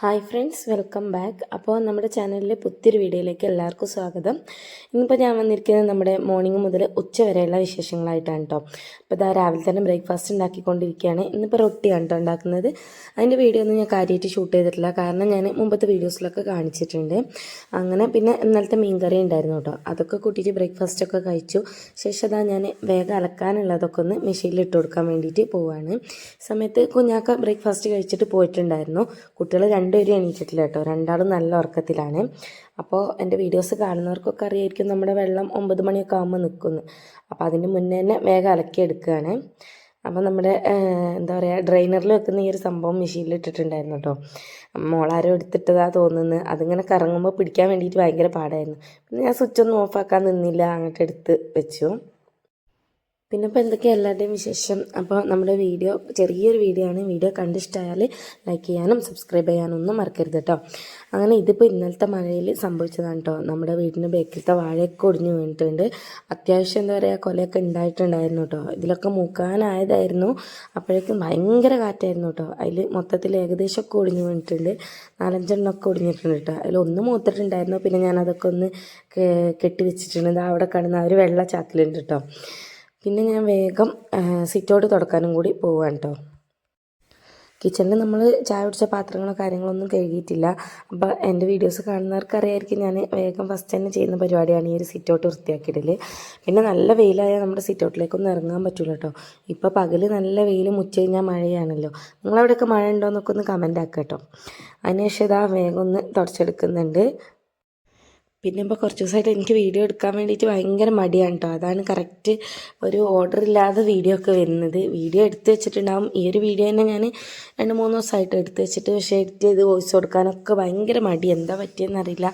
Hi friends welcome back. അപ്പോൾ നമ്മുടെ ചാനലിലെ പുത്തിരി വീഡിയോയിലേക്ക് എല്ലാവർക്കും സ്വാഗതം. ഇന്നിപ്പോൾ ഞാൻ വന്നിരിക്കുന്നത് നമ്മുടെ മോർണിംഗ് മുതൽ ഉച്ച വരെയുള്ള വിശേഷങ്ങളായിട്ടാണ് കേട്ടോ. അപ്പോൾ ഇതാ രാവിലെ തന്നെ ബ്രേക്ക്ഫാസ്റ്റ് ഉണ്ടാക്കിക്കൊണ്ടിരിക്കുകയാണ്. ഇന്നിപ്പോൾ റൊട്ടിയാണ് കേട്ടോ ഉണ്ടാക്കുന്നത്. അതിന്റെ വീഡിയോ ഒന്നും ഞാൻ കാര്യമായിട്ട് ഷൂട്ട് ചെയ്തിട്ടില്ല. കാരണം ഞാൻ മുമ്പത്തെ വീഡിയോസിലൊക്കെ കാണിച്ചിട്ടുണ്ട്. അങ്ങനെ പിന്നെ ഇന്നലത്തെ മീൻകറി ഉണ്ടായിരുന്നു കേട്ടോ. അതൊക്കെ കൂട്ടിയിട്ട് ബ്രേക്ക്ഫാസ്റ്റൊക്കെ കഴിച്ചു. ശേഷം അതാ ഞാൻ വേഗം അലക്കാനുള്ളതൊക്കെ ഒന്ന് മെഷീനിൽ ഇട്ട് കൊടുക്കാൻ വേണ്ടിയിട്ട് പോവുകയാണ് സമയത്ത് കുഞ്ഞാക്ക ബ്രേക്ക്ഫാസ്റ്റ് കഴിച്ചിട്ട് പോയിട്ടുണ്ടായിരുന്നു. കുട്ടികൾ രണ്ടുപേരും എണീറ്റിട്ടില്ല കേട്ടോ. രണ്ടാളും നല്ല ഉറക്കത്തിലാണ്. അപ്പോൾ എന്റെ വീഡിയോസ് കാണുന്നവർക്കൊക്കെ അറിയായിരിക്കും നമ്മുടെ വെള്ളം ഒമ്പത് മണിയൊക്കെ ആകുമ്പോൾ നിൽക്കുന്നു അപ്പോൾ അതിന് മുന്നേ തന്നെ വേഗം അലക്കിയെടുക്കുകയാണ് അപ്പോൾ നമ്മുടെ എന്താ പറയുക ഡ്രെയിനറിൽ വെക്കുന്ന ഈ ഒരു സംഭവം മെഷീനിൽ ഇട്ടിട്ടുണ്ടായിരുന്നു കേട്ടോ. മോളാരോ എടുത്തിട്ടതാ തോന്നുന്നത് അതിങ്ങനെ കറങ്ങുമ്പോൾ പിടിക്കാൻ വേണ്ടിയിട്ട് ഭയങ്കര പാടായിരുന്നു. പിന്നെ ഞാൻ സ്വിച്ച് ഒന്നും ഓഫാക്കാൻ നിന്നില്ല. അങ്ങോട്ട് എടുത്ത് വെച്ചു. പിന്നെ ഇപ്പോൾ എന്തൊക്കെയാണ് എല്ലാവരുടെയും വിശേഷം? അപ്പോൾ നമ്മുടെ വീഡിയോ ചെറിയൊരു വീഡിയോ ആണ്. വീഡിയോ കണ്ടിഷ്ടമായാൽ ലൈക്ക് ചെയ്യാനും സബ്സ്ക്രൈബ് ചെയ്യാനും ഒന്നും മറക്കരുത് കേട്ടോ അങ്ങനെ ഇതിപ്പോൾ ഇന്നലത്തെ മഴയിൽ സംഭവിച്ചതാണ് കേട്ടോ നമ്മുടെ വീടിന്റെ ബേക്കിലത്തെ വാഴയൊക്കെ ഒടിഞ്ഞു വീണിട്ടുണ്ട്. അത്യാവശ്യം എന്താ പറയുക കൊലയൊക്കെ ഉണ്ടായിട്ടുണ്ടായിരുന്നു കേട്ടോ ഇതിലൊക്കെ മൂക്കാനായതായിരുന്നു. അപ്പോഴേക്കും ഭയങ്കര കാറ്റായിരുന്നു കേട്ടോ അതിൽ മൊത്തത്തിൽ ഏകദേശം ഒക്കെ ഒടിഞ്ഞു വീണിട്ടുണ്ട്. നാലഞ്ചെണ്ണമൊക്കെ ഒടിഞ്ഞിട്ടുണ്ട് കേട്ടോ അതിൽ ഒന്ന് മൂത്തിട്ടുണ്ടായിരുന്നു. പിന്നെ ഞാനതൊക്കെ ഒന്ന് കെട്ടി വെച്ചിട്ടുണ്ട് അവിടെ കാണുന്ന ആ ഒരു വെള്ള ചാക്കിലുണ്ട് കേട്ടോ പിന്നെ ഞാൻ വേഗം സിറ്റൗട്ട് തുടക്കാനും കൂടി പോവാണ് കേട്ടോ കിച്ചണിൽ നമ്മൾ ചായ കുടിച്ച പാത്രങ്ങളോ കാര്യങ്ങളൊന്നും കഴുകിയിട്ടില്ല. അപ്പോൾ എന്റെ വീഡിയോസ് കാണുന്നവർക്കറിയായിരിക്കും ഞാൻ വേഗം ഫസ്റ്റ് തന്നെ ചെയ്യുന്ന പരിപാടിയാണ് ഈ ഒരു സിറ്റൗട്ട് വൃത്തിയാക്കിയിടൽ പിന്നെ നല്ല വെയിലായാൽ നമ്മുടെ സിറ്റൗട്ടിലേക്കൊന്നും ഇറങ്ങാൻ പറ്റില്ല കേട്ടോ ഇപ്പോൾ പകൽ നല്ല വെയിൽ മുച്ച കഴിഞ്ഞാൽ മഴയാണല്ലോ. നിങ്ങളവിടെയൊക്കെ മഴ ഉണ്ടോ എന്നൊക്കെ ഒന്ന് കമന്റ് ആക്കുക കേട്ടോ അതിനുശേഷം ഇതാ വേഗം ഒന്ന് തുടച്ചെടുക്കുന്നുണ്ട്. പിന്നെ ഇപ്പോൾ കുറച്ച് ദിവസമായിട്ട് എനിക്ക് വീഡിയോ എടുക്കാൻ വേണ്ടിയിട്ട് ഭയങ്കര മടിയാണ് കേട്ടോ അതാണ് കറക്റ്റ് ഒരു ഓർഡർ ഇല്ലാതെ വീഡിയോ ഒക്കെ വരുന്നത്. വീഡിയോ എടുത്ത് വെച്ചിട്ടുണ്ടാവും. ഈ ഒരു വീഡിയോ തന്നെ ഞാൻ രണ്ട് മൂന്ന് ദിവസമായിട്ട് എടുത്ത് വെച്ചിട്ട് പക്ഷേ എഡിറ്റ് ചെയ്ത് വോയിസ് കൊടുക്കാനൊക്കെ ഭയങ്കര മടി. എന്താ പറ്റിയെന്ന് അറിയില്ല.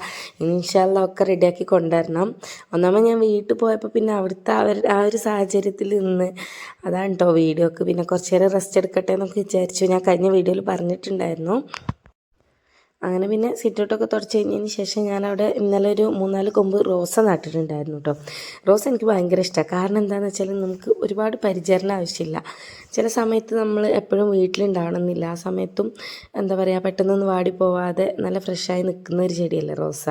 ഇൻഷാല്ല ഒക്കെ റെഡിയാക്കി കൊണ്ടുവരണം. ഒന്നാമത് ഞാൻ വീട്ടിൽ പോയപ്പോൾ പിന്നെ അവിടുത്തെ അവർ ആ ഒരു സാഹചര്യത്തിൽ നിന്ന് അതാണ് കേട്ടോ വീഡിയോക്ക് പിന്നെ കുറച്ച് നേരം റെസ്റ്റ് എടുക്കട്ടെ എന്നൊക്കെ വിചാരിച്ചു. ഞാൻ കഴിഞ്ഞ വീഡിയോയിൽ പറഞ്ഞിട്ടുണ്ടായിരുന്നു. അങ്ങനെ പിന്നെ സിറ്റൗട്ടൊക്കെ തുടച്ച് കഴിഞ്ഞതിന് ശേഷം ഞാനവിടെ ഇന്നലെ ഒരു മൂന്നാൽ കൊമ്പ് റോസ നട്ടിട്ടുണ്ടായിരുന്നു കേട്ടോ. റോസ് എനിക്ക് ഭയങ്കര ഇഷ്ടമാണ് കാരണം എന്താണെന്ന് വെച്ചാൽ നമുക്ക് ഒരുപാട് പരിചരണം ആവശ്യമില്ല. ചില സമയത്ത് നമ്മൾ എപ്പോഴും വീട്ടിലുണ്ടാവണമെന്നില്ല. ആ സമയത്തും എന്താ പറയുക പെട്ടെന്നൊന്നും വാടി പോവാതെ നല്ല ഫ്രഷായി നിൽക്കുന്ന ഒരു ചെടിയല്ലേ റോസ.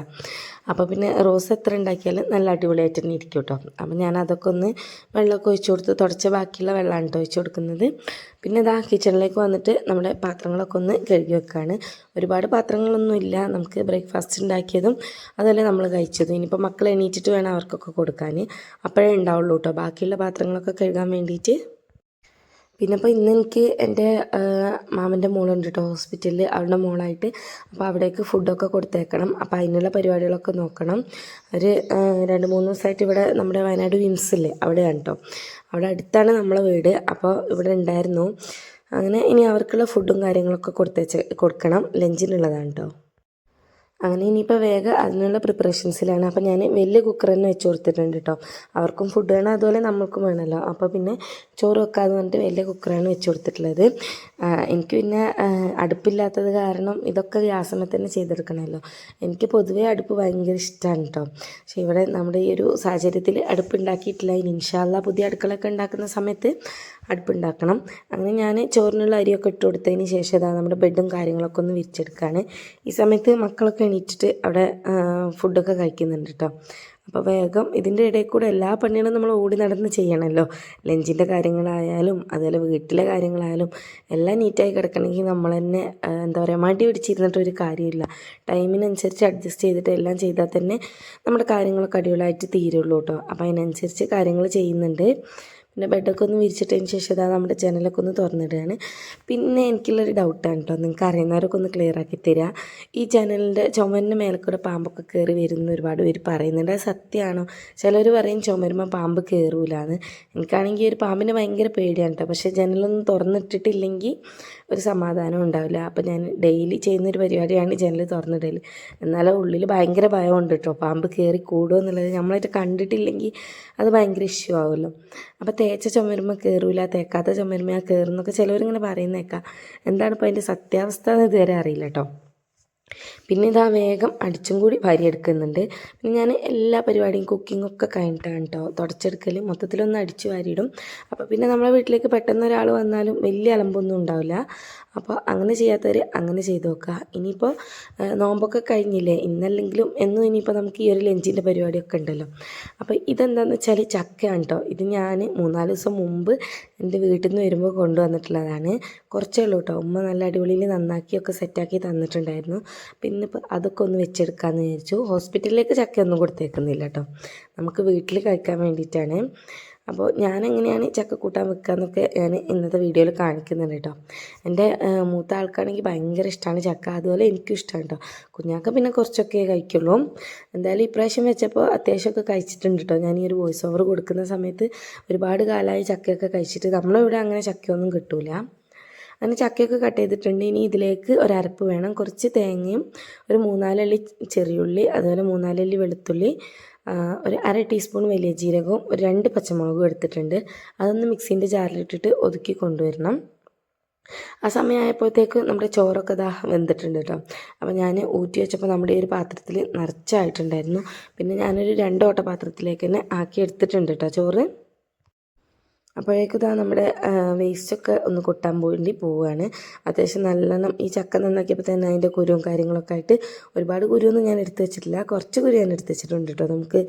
അപ്പോൾ പിന്നെ റോസ് എത്ര ഉണ്ടാക്കിയാലും നല്ല അടിപൊളിയായിട്ട് തന്നെ ഇരിക്കും കേട്ടോ അപ്പോൾ ഞാൻ അതൊക്കെ ഒന്ന് വെള്ളമൊക്കെ ഒഴിച്ചു കൊടുത്ത് തുടച്ച ബാക്കിയുള്ള വെള്ളമാണ് ഒഴിച്ചു കൊടുക്കുന്നത്. പിന്നെ ഇതാ കിച്ചണിലേക്ക് വന്നിട്ട് നമ്മുടെ പാത്രങ്ങളൊക്കെ ഒന്ന് കഴുകി വെക്കുകയാണ് ഒരുപാട് പാത്രങ്ങളൊന്നും ഇല്ല. നമുക്ക് ബ്രേക്ക്ഫാസ്റ്റ് ഉണ്ടാക്കിയതും അതുപോലെ നമ്മൾ കഴിച്ചതും. ഇനിയിപ്പോൾ മക്കൾ എണീറ്റിട്ട് വേണം അവർക്കൊക്കെ കൊടുക്കാൻ അപ്പോഴേ ഉണ്ടാവുള്ളൂ കേട്ടോ ബാക്കിയുള്ള പാത്രങ്ങളൊക്കെ കഴുകാൻ വേണ്ടിയിട്ട്. പിന്നെ ഇപ്പോൾ ഇന്ന് എനിക്ക് എന്റെ മാമന്റെ മോളുണ്ട് കേട്ടോ ഹോസ്പിറ്റലിൽ അവളുടെ മോളായിട്ട്. അപ്പോൾ അവിടേക്ക് ഫുഡൊക്കെ കൊടുത്തേക്കണം. അപ്പോൾ അതിനുള്ള പരിപാടികളൊക്കെ നോക്കണം. ഒരു രണ്ട് മൂന്ന് ദിവസമായിട്ട് ഇവിടെ നമ്മുടെ വയനാട് വിംസില്ലേ അവിടെയാണ് കേട്ടോ അവിടെ അടുത്താണ് നമ്മളെ വീട്. അപ്പോൾ ഇവിടെ ഉണ്ടായിരുന്നു. അങ്ങനെ ഇനി അവർക്കുള്ള ഫുഡും കാര്യങ്ങളൊക്കെ കൊടുത്തേച്ച് കൊടുക്കണം. ലഞ്ചിനുള്ളതാണ് കേട്ടോ അങ്ങനെ ഇനിയിപ്പോൾ വേഗം അതിനുള്ള പ്രിപ്പറേഷൻസിലാണ് അപ്പോൾ ഞാൻ വലിയ കുക്കർ തന്നെ വെച്ച് കൊടുത്തിട്ടുണ്ട് കേട്ടോ അവർക്കും ഫുഡ് വേണം അതുപോലെ നമ്മൾക്കും വേണമല്ലോ അപ്പോൾ പിന്നെ ചോറ് വെക്കാമെന്ന് പറഞ്ഞിട്ട് വലിയ കുക്കറാണ് വെച്ച് കൊടുത്തിട്ടുള്ളത്. എനിക്ക് പിന്നെ അടുപ്പില്ലാത്തത് കാരണം ഇതൊക്കെ ഗ്യാസമ്മ തന്നെ ചെയ്തെടുക്കണമല്ലോ. എനിക്ക് പൊതുവേ അടുപ്പ് ഭയങ്കര ഇഷ്ടമാണ് കേട്ടോ പക്ഷെ ഇവിടെ നമ്മുടെ ഈ ഒരു സാഹചര്യത്തിൽ അടുപ്പ് ഉണ്ടാക്കിയിട്ടില്ല. ഇനി ഇൻഷാല്ല പുതിയ അടുക്കളൊക്കെ ഉണ്ടാക്കുന്ന സമയത്ത് അടുപ്പുണ്ടാക്കണം അങ്ങനെ ഞാൻ ചോറിനുള്ള അരിയൊക്കെ ഇട്ട് കൊടുത്തതിന് ശേഷം ഇതാ നമ്മുടെ ബെഡും കാര്യങ്ങളൊക്കെ ഒന്ന് വിരിച്ചെടുക്കുകയാണ് ഈ സമയത്ത് മക്കളൊക്കെ എണീറ്റിട്ട് അവിടെ ഫുഡൊക്കെ കഴിക്കുന്നുണ്ട് കേട്ടോ അപ്പോൾ വേഗം ഇതിന്റെ ഇടയിൽ കൂടെ എല്ലാ പണികളും നമ്മൾ ഓടി നടന്ന് ചെയ്യണമല്ലോ ലഞ്ചിന്റെ കാര്യങ്ങളായാലും അതുപോലെ വീട്ടിലെ കാര്യങ്ങളായാലും എല്ലാം നീറ്റായി കിടക്കണമെങ്കിൽ നമ്മൾ തന്നെ എന്താ പറയുക മടി പിടിച്ചിരുന്നിട്ട് ഒരു കാര്യമില്ല. ടൈമിനനുസരിച്ച് അഡ്ജസ്റ്റ് ചെയ്തിട്ട് എല്ലാം ചെയ്താൽ തന്നെ നമ്മുടെ കാര്യങ്ങളൊക്കെ അടിപൊളിയായിട്ട് തീരുള്ളൂ കേട്ടോ. അപ്പോൾ അതിനനുസരിച്ച് കാര്യങ്ങൾ ചെയ്യുന്നുണ്ട്. പിന്നെ ബെഡൊക്കെ ഒന്ന് വിരിച്ചിട്ടതിന് ശേഷം ഇതാ നമ്മുടെ ജനലൊക്കെ ഒന്ന് തുറന്നിടുകയാണ്. പിന്നെ എനിക്കുള്ളൊരു ഡൗട്ടാണ് കേട്ടോ നിങ്ങൾക്ക് അറിയുന്നവരൊക്കെ ഒന്ന് ക്ലിയർ ആക്കി തരിക ഈ ജനലിന്റെ ചുമരിന്റെ മേലെ പാമ്പൊക്കെ കയറി വരുന്ന ഒരുപാട് പേര് പറയുന്നുണ്ട്. അത് സത്യമാണോ? ചിലർ പറയും ചുമരുമ്പോൾ പാമ്പ് കയറൂലാന്ന് എനിക്കാണെങ്കിൽ ഒരു പാമ്പിന് ഭയങ്കര പേടിയാണ് കേട്ടോ പക്ഷേ ജനലൊന്നും തുറന്നിട്ടിട്ടില്ലെങ്കിൽ ഒരു സമാധാനം ഉണ്ടാവില്ല. അപ്പോൾ ഞാൻ ഡെയിലി ചെയ്യുന്നൊരു പരിപാടിയാണ് ജനൽ തുറന്നിടൽ എന്നാലും ഉള്ളിൽ ഭയങ്കര ഭയമുണ്ട് കേട്ടോ പാമ്പ് കയറി കൂടുമോ എന്നുള്ളത് നമ്മളായിട്ട് കണ്ടിട്ടില്ലെങ്കിൽ അത് ഭയങ്കര ഇഷ്യൂ ആവുമല്ലോ. അപ്പോൾ തേച്ച ചുമരുമ്പോൾ കയറൂല തേക്കാത്ത ചുമരുമ്പോൾ കയറുന്നൊക്കെ ചിലവരിങ്ങനെ പറയുന്നേക്കാം. എന്താണ് ഇപ്പോൾ അതിന്റെ സത്യാവസ്ഥ എന്ന് ഇതുവരെ അറിയില്ല കേട്ടോ പിന്നെ ഇതാ വേഗം അടിച്ചും കൂടി വാരിയെടുക്കുന്നുണ്ട്. പിന്നെ ഞാൻ എല്ലാ പരിപാടിയും ഒക്കെ കഴിഞ്ഞിട്ടാണ് കേട്ടോ തുടച്ചെടുക്കൽ മൊത്തത്തിലൊന്ന് അടിച്ച് വാരിയിടും. അപ്പോൾ പിന്നെ നമ്മളെ വീട്ടിലേക്ക് പെട്ടെന്ന് ഒരാൾ വന്നാലും വലിയ അലമ്പൊന്നും ഉണ്ടാവില്ല. അപ്പോൾ അങ്ങനെ ചെയ്യാത്തവർ അങ്ങനെ ചെയ്ത് നോക്കുക ഇനിയിപ്പോൾ നോമ്പൊക്കെ കഴിഞ്ഞില്ലേ? ഇന്നല്ലെങ്കിലും എന്നും ഇനിയിപ്പോൾ നമുക്ക് ഈ ഒരു ലഞ്ചിന്റെ പരിപാടിയൊക്കെ ഉണ്ടല്ലോ. അപ്പോൾ ഇതെന്താണെന്ന് വെച്ചാൽ ചക്കയാണ് കേട്ടോ ഇത് ഞാൻ മൂന്നാൽ ദിവസം മുമ്പ് എന്റെ വീട്ടിൽ നിന്ന് വരുമ്പോൾ കൊണ്ടുവന്നിട്ടുള്ളതാണ്. കുറച്ചേ ഉള്ളൂ കേട്ടോ ഉമ്മ നല്ല അടിപൊളിയിൽ നന്നാക്കിയൊക്കെ സെറ്റാക്കി തന്നിട്ടുണ്ടായിരുന്നു. പിന്നെ ഇപ്പോൾ അതൊക്കെ ഒന്ന് വെച്ചെടുക്കാമെന്ന് വിചാരിച്ചു. ഹോസ്പിറ്റലിലേക്ക് ചക്കയൊന്നും കൊടുത്തേക്കുന്നില്ല കേട്ടോ. നമുക്ക് വീട്ടിൽ കഴിക്കാൻ വേണ്ടിയിട്ടാണ്. അപ്പോൾ ഞാൻ എങ്ങനെയാണ് ചക്ക കൂട്ടാൻ വെക്കുക എന്നൊക്കെ ഞാൻ ഇന്നത്തെ വീഡിയോയിൽ കാണിക്കുന്നുണ്ട് കേട്ടോ. എന്റെ മൂത്ത ആൾക്കാണെങ്കിൽ ഭയങ്കര ഇഷ്ടമാണ് ചക്ക. അതുപോലെ എനിക്കും ഇഷ്ടമാണ് കേട്ടോ. കുഞ്ഞാക്ക പിന്നെ കുറച്ചൊക്കെ കഴിക്കുള്ളൂ. എന്തായാലും ഇപ്രാവശ്യം വെച്ചപ്പോൾ അത്യാവശ്യമൊക്കെ കഴിച്ചിട്ടുണ്ട് കേട്ടോ. ഞാൻ ഈ ഒരു വോയിസ് ഓവർ കൊടുക്കുന്ന സമയത്ത് ഒരുപാട് കാലമായി ചക്കയൊക്കെ കഴിച്ചിട്ട് നമ്മളിവിടെ അങ്ങനെ ചക്കയൊന്നും കിട്ടൂല. അങ്ങനെ ചക്കയൊക്കെ കട്ട് ചെയ്തിട്ടുണ്ട്. ഇനി ഇതിലേക്ക് ഒരരപ്പ് വേണം. കുറച്ച് തേങ്ങയും ഒരു മൂന്നാലല്ലി ചെറിയുള്ളി അതുപോലെ മൂന്നാലല്ലി വെളുത്തുള്ളി ഒരു അര ടീസ്പൂൺ വലിയ ജീരകവും ഒരു രണ്ട് പച്ചമുളകും എടുത്തിട്ടുണ്ട്. അതൊന്ന് മിക്സീന്റെ ജാറിലിട്ടിട്ട് ഒതുക്കി കൊണ്ടുവരണം. ആ സമയമായപ്പോഴത്തേക്ക് നമ്മുടെ ചോറൊക്കെ ദാ വെന്തിട്ടുണ്ട് കേട്ടോ. അപ്പോൾ ഞാൻ ഊറ്റി വെച്ചപ്പോൾ നമ്മുടെ ഈ ഒരു പാത്രത്തിൽ നിറച്ചായിട്ടുണ്ടായിരുന്നു. പിന്നെ ഞാനൊരു രണ്ടോട്ട പാത്രത്തിലേക്ക് തന്നെ ആക്കി എടുത്തിട്ടുണ്ട് കേട്ടോ ചോറ്. അപ്പോഴേക്കും ഇതാ നമ്മുടെ വേസ്റ്റൊക്കെ ഒന്ന് കൊട്ടാൻ വേണ്ടി പോവുകയാണ്. അത്യാവശ്യം നല്ലോണം ഈ ചക്ക നന്നാക്കിയപ്പോൾ തന്നെ അതിന്റെ കുരുവും കാര്യങ്ങളൊക്കെ ആയിട്ട് ഒരുപാട് കുരുവൊന്നും ഞാൻ എടുത്ത് വെച്ചിട്ടില്ല. കുറച്ച് കുരു ഞാൻ എടുത്ത് വെച്ചിട്ടുണ്ട് കേട്ടോ. നമുക്ക്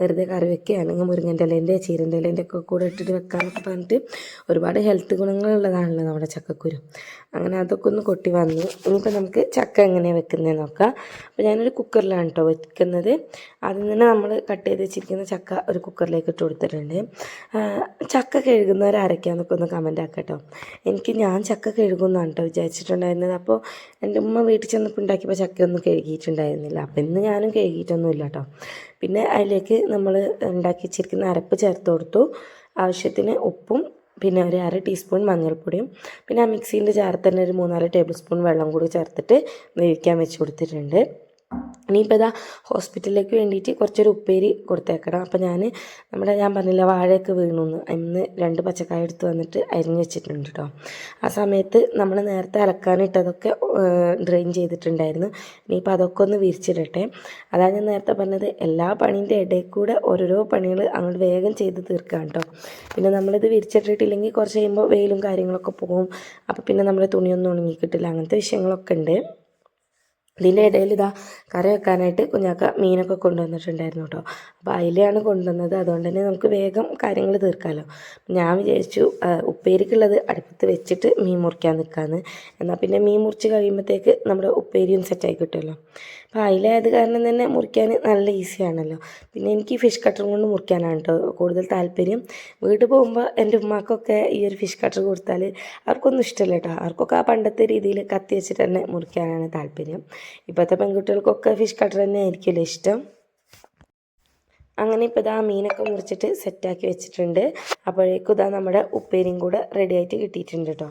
വെറുതെ കറി വെക്കുകയാണെങ്കിൽ മുരിങ്ങന്റെ ഇലേന്റെ ചീരന്റെ ഇലേന്റെ ഒക്കെ കൂടെ ഇട്ടിട്ട് വെക്കാനൊക്കെ പറഞ്ഞിട്ട് ഒരുപാട് ഹെൽത്ത് ഗുണങ്ങളുള്ളതാണല്ലോ നമ്മുടെ ചക്കക്കുരു. അങ്ങനെ അതൊക്കെ ഒന്ന് കൊട്ടി വന്നു. ഇനിയിപ്പോൾ നമുക്ക് ചക്ക എങ്ങനെയാണ് വെക്കുന്നതെന്ന് നോക്കാം. അപ്പോൾ ഞാനൊരു കുക്കറിലാണ് കേട്ടോ വെക്കുന്നത്. അതിൽ നിന്ന് നമ്മൾ കട്ട് ചെയ്ത് വെച്ചിരിക്കുന്ന ചക്ക ഒരു കുക്കറിലേക്ക് ഇട്ട് കൊടുത്തിട്ടുണ്ട്. ചക്ക കഴുകുന്നവർ ആരൊക്കെയാണെന്നൊക്കെ ഒന്ന് കമന്റ് ആക്കട്ടോ എനിക്ക് ഞാൻ ചക്ക കഴുകുന്നതാണ് കേട്ടോ വിചാരിച്ചിട്ടുണ്ടായിരുന്നത്. അപ്പോൾ എന്റെ ഉമ്മ വീട്ടിൽ ചെന്നപ്പോൾ ഉണ്ടാക്കിയപ്പോൾ ചക്കയൊന്നും കഴുകിയിട്ടുണ്ടായിരുന്നില്ല. അപ്പോൾ ഇന്ന് ഞാനും കഴുകിയിട്ടൊന്നുമില്ല കേട്ടോ പിന്നെ അതിലേക്ക് നമ്മൾ ഉണ്ടാക്കി വെച്ചിരിക്കുന്ന അരപ്പ് ചേർത്ത് കൊടുത്തു. ആവശ്യത്തിന് ഉപ്പും പിന്നെ ഒരു അര ടീസ്പൂൺ മഞ്ഞൾപ്പൊടിയും. പിന്നെ ആ മിക്സീന്റെ ജാറിൽ തന്നെ ഒരു മൂന്നാൽ ടേബിൾ സ്പൂൺ വെള്ളം കൂടി ചേർത്തിട്ട് വേവിക്കാൻ വെച്ച് കൊടുത്തിട്ടുണ്ട്. ഇനിയിപ്പോൾ ഇതാ ഹോസ്പിറ്റലിലേക്ക് വേണ്ടിയിട്ട് കുറച്ചൊരു ഉപ്പേരി കൊടുത്തേക്കണം. അപ്പോൾ ഞാൻ നമ്മുടെ ഞാൻ പറഞ്ഞില്ല വാഴയൊക്കെ വീണു എന്ന് ഇന്ന് രണ്ട് പച്ചക്കായ എടുത്ത് വന്നിട്ട് അരിഞ്ഞ് വെച്ചിട്ടുണ്ട് കേട്ടോ ആ സമയത്ത് നമ്മൾ നേരത്തെ അലക്കാനിട്ടതൊക്കെ ഡ്രെയിൻ ചെയ്തിട്ടുണ്ടായിരുന്നു. ഇനിയിപ്പോൾ അതൊക്കെ ഒന്ന് വിരിച്ചിടട്ടെ. അതാണ് ഞാൻ നേരത്തെ പറഞ്ഞത് എല്ലാ പണീന്റെ ഇടയിൽ കൂടെ ഓരോരോ പണികൾ അങ്ങോട്ട് വേഗം ചെയ്ത് തീർക്കാം കേട്ടോ പിന്നെ നമ്മളിത് വിരിച്ചിട്ടിട്ടില്ലെങ്കിൽ കുറച്ച് കഴിയുമ്പോൾ വെയിലും കാര്യങ്ങളൊക്കെ പോകും. അപ്പോൾ പിന്നെ നമ്മുടെ തുണിയൊന്നും ഉണങ്ങി കിട്ടില്ല അങ്ങനത്തെ വിഷയങ്ങളൊക്കെ ഉണ്ട്. ഇതിന്റെ ഇടയിൽ ഇതാ കറി വെക്കാനായിട്ട് കുഞ്ഞാക്ക മീനൊക്കെ കൊണ്ടുവന്നിട്ടുണ്ടായിരുന്നു കേട്ടോ. അപ്പോൾ അതിലെയാണ് കൊണ്ടുവന്നത്. അതുകൊണ്ട് തന്നെ നമുക്ക് വേഗം കാര്യങ്ങൾ തീർക്കാമല്ലോ ഞാൻ വിചാരിച്ചു ഉപ്പേരിക്കുള്ളത് അടുപ്പത്ത് വെച്ചിട്ട് മീൻ മുറിക്കാൻ നിൽക്കാമെന്ന് എന്നാൽ പിന്നെ മീൻ മുറിച്ച് കഴിയുമ്പോഴത്തേക്ക് നമ്മുടെ ഉപ്പേരിയും സെറ്റായി കിട്ടുമല്ലോ. അപ്പോൾ അതിലായത് കാരണം തന്നെ മുറിക്കാൻ നല്ല ഈസിയാണല്ലോ പിന്നെ എനിക്ക് ഫിഷ് കട്ടർ കൊണ്ട് മുറിക്കാനാണ് കേട്ടോ കൂടുതൽ താല്പര്യം. വീട്ടിൽ പോകുമ്പോൾ എന്റെ ഉമ്മാക്കൊക്കെ ഈ ഒരു ഫിഷ് കട്ടർ കൊടുത്താൽ അവർക്കൊന്നും ഇഷ്ടമല്ല കേട്ടോ അവർക്കൊക്കെ ആ പണ്ടത്തെ രീതിയിൽ കത്തി വെച്ചിട്ട് തന്നെ മുറിക്കാനാണ് താല്പര്യം. ഇപ്പോഴത്തെ പെൺകുട്ടികൾക്കൊക്കെ ഫിഷ് കട്ടർ തന്നെ ആയിരിക്കുമല്ലോ ഇഷ്ടം. അങ്ങനെ ഇപ്പോൾ ഇതാ മീനൊക്കെ മുറിച്ചിട്ട് സെറ്റാക്കി വെച്ചിട്ടുണ്ട്. അപ്പോഴേക്കും ഇതാ നമ്മുടെ ഉപ്പേരിയും കൂടെ റെഡി ആയിട്ട് കിട്ടിയിട്ടുണ്ട് കേട്ടോ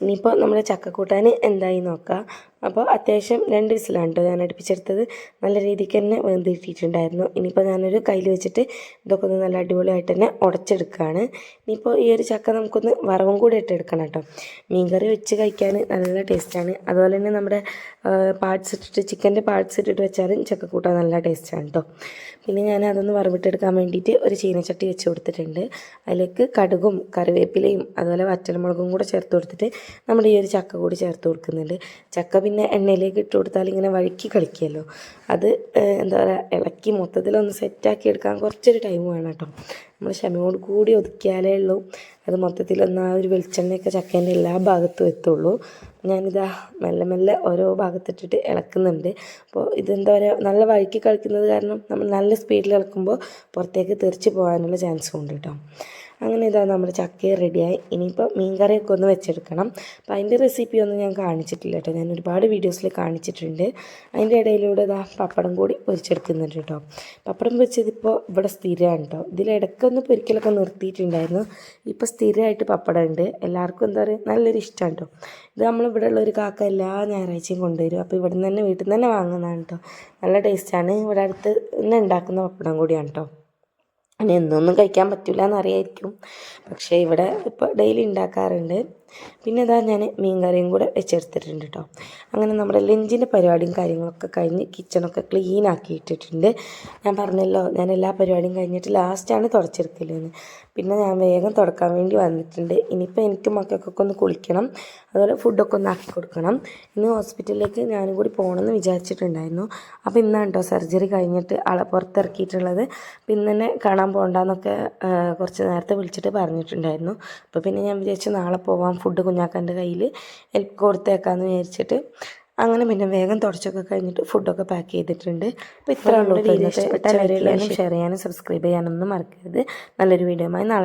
ഇനിയിപ്പോൾ നമ്മുടെ ചക്കക്കൂട്ടാൻ എന്തായി നോക്കാം. അപ്പോൾ അത്യാവശ്യം രണ്ട് വിസിലാണ് കേട്ടോ ഞാൻ അടുപ്പിച്ചെടുത്തത്. നല്ല രീതിക്ക് തന്നെ വേന്തിട്ടിട്ടുണ്ടായിരുന്നു ഇനിയിപ്പോൾ ഞാനൊരു കയ്യിൽ വെച്ചിട്ട് ഇതൊക്കെ ഒന്ന് നല്ല അടിപൊളിയായിട്ട് തന്നെ ഉടച്ചെടുക്കുകയാണ്. ഇനിയിപ്പോൾ ഈ ഒരു ചക്ക നമുക്കൊന്ന് വറവും കൂടി ഇട്ടെടുക്കണം കേട്ടോ. മീൻകറി വെച്ച് കഴിക്കാൻ നല്ല ടേസ്റ്റാണ്. അതുപോലെ തന്നെ നമ്മുടെ പാർട്സ് ഇട്ടിട്ട് ചിക്കന്റെ പാർട്സ് ഇട്ടിട്ട് വെച്ചാലും ചക്കക്കൂട്ടാൻ നല്ല ടേസ്റ്റാണ് കേട്ടോ. പിന്നെ ഞാൻ അതൊന്ന് വറവിട്ടെടുക്കാൻ വേണ്ടിയിട്ട് ഒരു ചീനച്ചട്ടി വെച്ച് കൊടുത്തിട്ടുണ്ട്. അതിലേക്ക് കടുകും കറിവേപ്പിലയും അതുപോലെ വറ്റൽമുളകും കൂടെ ചേർത്ത് കൊടുത്തിട്ട് നമ്മുടെ ഈ ഒരു ചക്ക കൂടി ചേർത്ത് കൊടുക്കുന്നുണ്ട്. ചക്ക എണ്ണയിലേക്ക് ഇട്ട് കൊടുത്താൽ ഇങ്ങനെ വഴുക്കി കളിക്കുമല്ലോ. അത് എന്താ പറയുക ഇളക്കി മൊത്തത്തിലൊന്ന് സെറ്റാക്കി എടുക്കാൻ കുറച്ചൊരു ടൈം വേണം കേട്ടോ. നമ്മൾ ക്ഷമയോട് കൂടി ഒതുക്കിയാലേ ഉള്ളൂ. അത് മൊത്തത്തിലൊന്ന് ആ ഒരു വെളിച്ചെണ്ണയൊക്കെ ചക്കേന്റെ എല്ലാ ഭാഗത്തും എത്തുള്ളൂ. ഞാനിതാ മെല്ലെ മെല്ലെ ഓരോ ഭാഗത്തിട്ടിട്ട് ഇളക്കുന്നുണ്ട്. അപ്പോൾ ഇതെന്താ പറയുക നല്ല വഴുക്കി കളിക്കുന്നത് കാരണം നമ്മൾ നല്ല സ്പീഡിൽ ഇളക്കുമ്പോൾ പുറത്തേക്ക് തെറിച്ച് പോകാനുള്ള ചാൻസും ഉണ്ട് കേട്ടോ. അങ്ങനെ ഇതാ നമ്മുടെ ചക്ക റെഡിയായി. ഇനിയിപ്പോൾ മീൻകറിയൊക്കെ ഒന്ന് വെച്ചെടുക്കണം. അപ്പോൾ അതിന്റെ റെസിപ്പി ഒന്നും ഞാൻ കാണിച്ചിട്ടില്ല കേട്ടോ. ഞാൻ ഒരുപാട് വീഡിയോസിൽ കാണിച്ചിട്ടുണ്ട്. അതിന്റെ ഇടയിലൂടെ ഇതാ പപ്പടം കൂടി പൊരിച്ചെടുക്കുന്നുണ്ട് കേട്ടോ. പപ്പടം പൊരിച്ചതിപ്പോൾ ഇവിടെ സ്ഥിരമാണ് കേട്ടോ. ഇതിലിടയ്ക്കൊന്ന് പൊരിക്കലൊക്കെ നിർത്തിയിട്ടുണ്ടായിരുന്നു. ഇപ്പോൾ സ്ഥിരമായിട്ട് പപ്പടം ഉണ്ട് എല്ലാവർക്കും എന്താ പറയുക? നല്ലൊരു ഇഷ്ടമാണ് കേട്ടോ. ഇത് നമ്മളിവിടെ ഉള്ള ഒരു കാക്ക എല്ലാ ഞായറാഴ്ചയും കൊണ്ടുവരും. അപ്പോൾ ഇവിടെ നിന്ന് തന്നെ വീട്ടിൽ നിന്ന് തന്നെ വാങ്ങുന്നതാണ് കേട്ടോ. നല്ല ടേസ്റ്റാണ് ഇവിടെ അടുത്ത് തന്നെ ഉണ്ടാക്കുന്ന പപ്പടം കൂടിയാണ് കേട്ടോ. അങ്ങനെ എന്നൊന്നും കഴിക്കാൻ പറ്റില്ല എന്നറിയായിരിക്കും പക്ഷേ ഇവിടെ ഇപ്പോൾ ഡെയിലി ഉണ്ടാക്കാറുണ്ട് പിന്നെ ഇതാ ഞാൻ മീൻ കറിയും കൂടെ വെച്ചെടുത്തിട്ടുണ്ട് കേട്ടോ അങ്ങനെ നമ്മുടെ ലഞ്ചിന്റെ പരിപാടിയും കാര്യങ്ങളൊക്കെ കഴിഞ്ഞ് കിച്ചണൊക്കെ ക്ലീൻ ആക്കി ഇട്ടിട്ടുണ്ട് ഞാൻ പറഞ്ഞല്ലോ ഞാൻ എല്ലാ പരിപാടിയും കഴിഞ്ഞിട്ട് ലാസ്റ്റാണ് തുടച്ചെടുക്കലെന്ന്. പിന്നെ ഞാൻ വേഗം തുടക്കാൻ വേണ്ടി വന്നിട്ടുണ്ട്. ഇനിയിപ്പോൾ എനിക്ക് മക്കൾക്കൊക്കെ ഒന്ന് കുളിക്കണം അതുപോലെ ഫുഡൊക്കെ ഒന്ന് ആക്കി കൊടുക്കണം. ഇന്ന് ഹോസ്പിറ്റലിലേക്ക് ഞാനും കൂടി പോകണമെന്ന് വിചാരിച്ചിട്ടുണ്ടായിരുന്നു. അപ്പോൾ ഇന്നാണ് കേട്ടോ സർജറി കഴിഞ്ഞിട്ട് ആളെ പുറത്തിറക്കിയിട്ടുള്ളത്. പിന്നെ തന്നെ കാണാൻ പോകണ്ടെന്നൊക്കെ കുറച്ച് നേരത്തെ വിളിച്ചിട്ട് പറഞ്ഞിട്ടുണ്ടായിരുന്നു. അപ്പോൾ പിന്നെ ഞാൻ വിചാരിച്ചു നാളെ പോവാം ഫുഡ് കുഞ്ഞാക്കാന്റെ കയ്യിൽ കൊടുത്തേക്കാന്ന് വിചാരിച്ചിട്ട് അങ്ങനെ പിന്നെ വേഗം തുടച്ചൊക്കെ കഴിഞ്ഞിട്ട് ഫുഡൊക്കെ പാക്ക് ചെയ്തിട്ടുണ്ട്. അപ്പോൾ ഇത്ര ഉള്ളൂ ഇഷ്ടപ്പെട്ടാൽ ലൈക്ക് ചെയ്യാനും ഷെയർ ചെയ്യാനും സബ്സ്ക്രൈബ് ചെയ്യാനൊന്നും മറക്കരുത്. നല്ലൊരു വീഡിയോയുമായി നാളെ